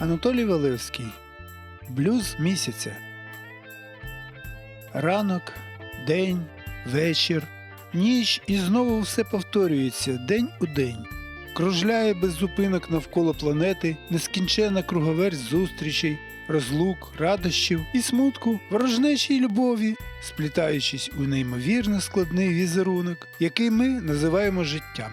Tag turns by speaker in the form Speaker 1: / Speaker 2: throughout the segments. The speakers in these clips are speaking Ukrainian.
Speaker 1: Анатолій Валевський. Блюз місяця. Ранок, день, вечір, ніч і знову все повторюється день у день. Кружляє без зупинок навколо планети нескінчена круговерць зустрічей, розлук, радощів і смутку, ворожнечі й любові, сплітаючись у неймовірно складний візерунок, який ми називаємо життям.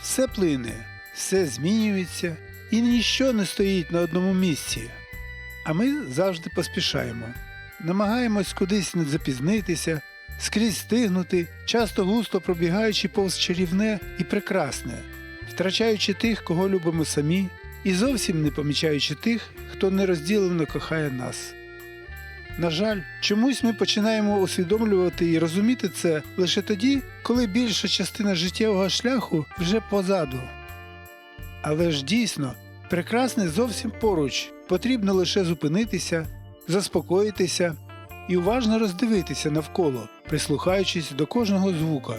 Speaker 1: Все плине, все змінюється, і ніщо не стоїть на одному місці. А ми завжди поспішаємо, намагаємось кудись не запізнитися, скрізь стигнути, часто густо пробігаючи повз чарівне і прекрасне, втрачаючи тих, кого любимо самі, і зовсім не помічаючи тих, хто нерозділено кохає нас. На жаль, чомусь ми починаємо усвідомлювати і розуміти це лише тоді, коли більша частина життєвого шляху вже позаду. Але ж дійсно, прекрасне зовсім поруч, потрібно лише зупинитися, заспокоїтися і уважно роздивитися навколо, прислухаючись до кожного звука.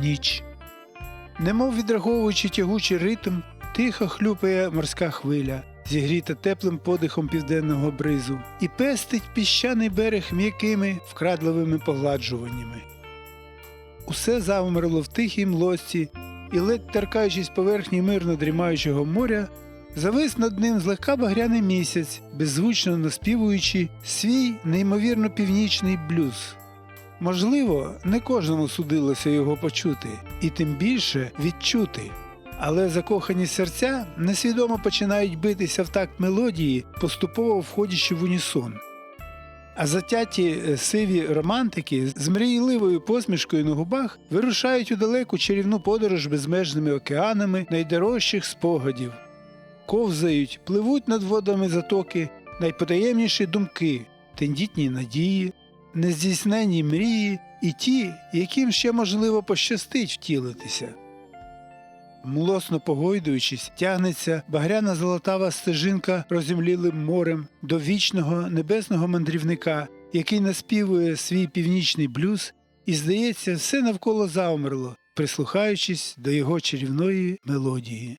Speaker 1: Ніч. Немов відраховуючи тягучий ритм, тихо хлюпає морська хвиля, зігріта теплим подихом південного бризу, і пестить піщаний берег м'якими, вкрадливими погладжуваннями. Усе завмерло в тихій млості, і ледь торкаючись поверхні мирно дрімаючого моря, завис над ним злегка багряний місяць, беззвучно наспівуючи свій неймовірно північний блюз. Можливо, не кожному судилося його почути, і тим більше відчути. Але закохані серця несвідомо починають битися в такт мелодії, поступово входячи в унісон. А затяті е, сиві романтики з мрійливою посмішкою на губах вирушають у далеку чарівну подорож безмежними океанами найдорожчих спогадів. Ковзають, пливуть над водами затоки найпотаємніші думки, тендітні надії, нездійсненні мрії і ті, яким ще можливо пощастить втілитися. Млосно погойдуючись, тягнеться багряна золотава стежинка розімлілим морем до вічного небесного мандрівника, який наспівує свій північний блюз, і, здається, все навколо завмерло, прислухаючись до його чарівної мелодії.